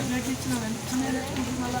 Plate ఇచ్చిన వెంటనే మళ్ళీ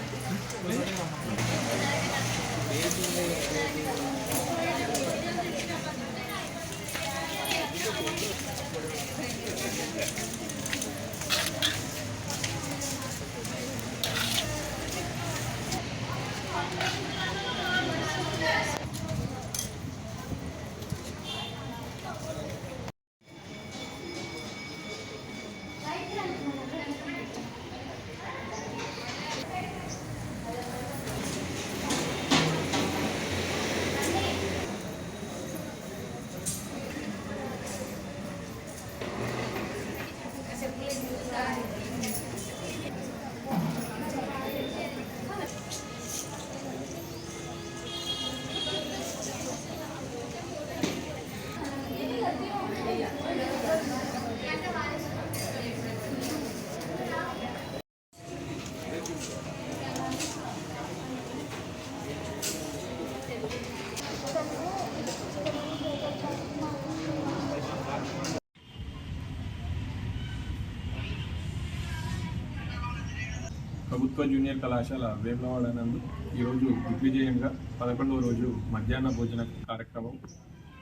ప్రభుత్వ జూనియర్ కళాశాల వేములవాడ నందు ఈరోజు దిగ్విజయంగా పదకొండవ రోజు మధ్యాహ్న భోజన కార్యక్రమం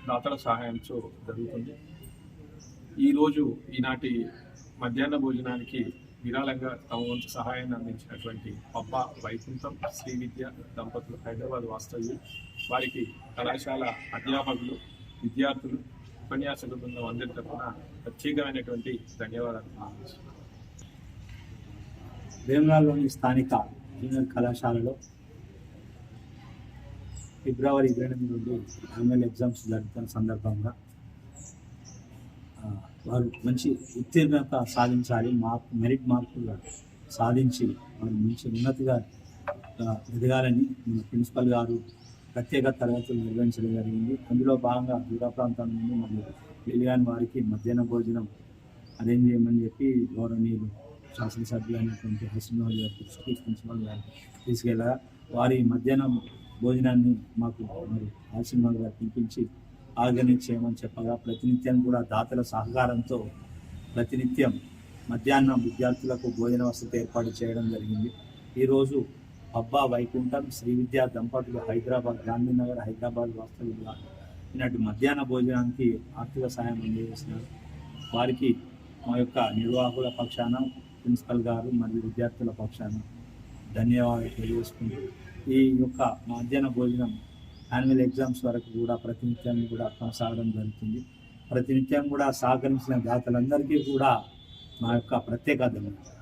దాతల సహాయంతో జరుగుతుంది. ఈరోజు ఈనాటి మధ్యాహ్న భోజనానికి విరాళంగా తమ వంతు సహాయాన్ని అందించినటువంటి పప్ప వైకుంఠం శ్రీ విద్య దంపతులు హైదరాబాద్ వాస్తవ్యులు వారికి కళాశాల అధ్యాపకులు విద్యార్థులు ఉపన్యాసకుల బృందం అందరి తరఫున ప్రత్యేకమైనటువంటి ధన్యవాదాలు. తెలియజేస్తున్నాను. స్థానిక జూనియర్ కళాశాలలో ఫిబ్రవరి ఇరవై ఎనిమిది నుండి యాన్యువల్ ఎగ్జామ్స్ జరుగుతున్న సందర్భంగా వారు మంచి ఉత్తీర్ణత సాధించాలి మార్క్ మెరిట్ మార్కులు సాధించి వారు మంచి ఉన్నతిగా ఎదగాలని మన ప్రిన్సిపల్ గారు ప్రత్యేక తరగతులు నిర్వహించడం జరిగింది అందులో భాగంగా దూర ప్రాంతాల నుండి మరియు వెళ్ళిగాని వారికి మధ్యాహ్న భోజనం అరేంజ్ చేయమని చెప్పి గౌరవనీయులు శాసనసభ్యులు అయినటువంటి హసన్వాల్ గారి దృష్టికి ప్రిన్సిపల్ గారు తీసుకెళ్ళగా వారి మధ్యాహ్నం భోజనాన్ని మాకు మరి హసన్వాల్ గారు పిలిపించి ఆర్గనైజ్ చేయమని చెప్పగా ప్రతినిత్యం కూడా దాతల సహకారంతో ప్రతినిత్యం మధ్యాహ్నం విద్యార్థులకు భోజన వసతి ఏర్పాటు చేయడం జరిగింది. ఈరోజు అబ్బా వైకుంఠం శ్రీ విద్యా దంపతులు హైదరాబాద్ గాంధీనగర్ హైదరాబాద్ వాస్తవ్యులుగా ఇలాంటి మధ్యాహ్న భోజనానికి ఆర్థిక సహాయం అందజేస్తున్నారు వారికి మా యొక్క నిర్వాహకుల పక్షాన ప్రిన్సిపల్ గారు మరియు విద్యార్థుల పక్షాన ధన్యవాదాలు తెలియజేసుకుంటూ ఈ యొక్క మధ్యాహ్న భోజనం యాన్యువల్ ఎగ్జామ్స్ వరకు కూడా ప్రతినిత్యం కూడా కొనసాగడం జరుగుతుంది. ప్రతినిత్యం కూడా సహకరించిన దాతలందరికీ కూడా మా యొక్క ప్రత్యేక ధన్యవాదాలు.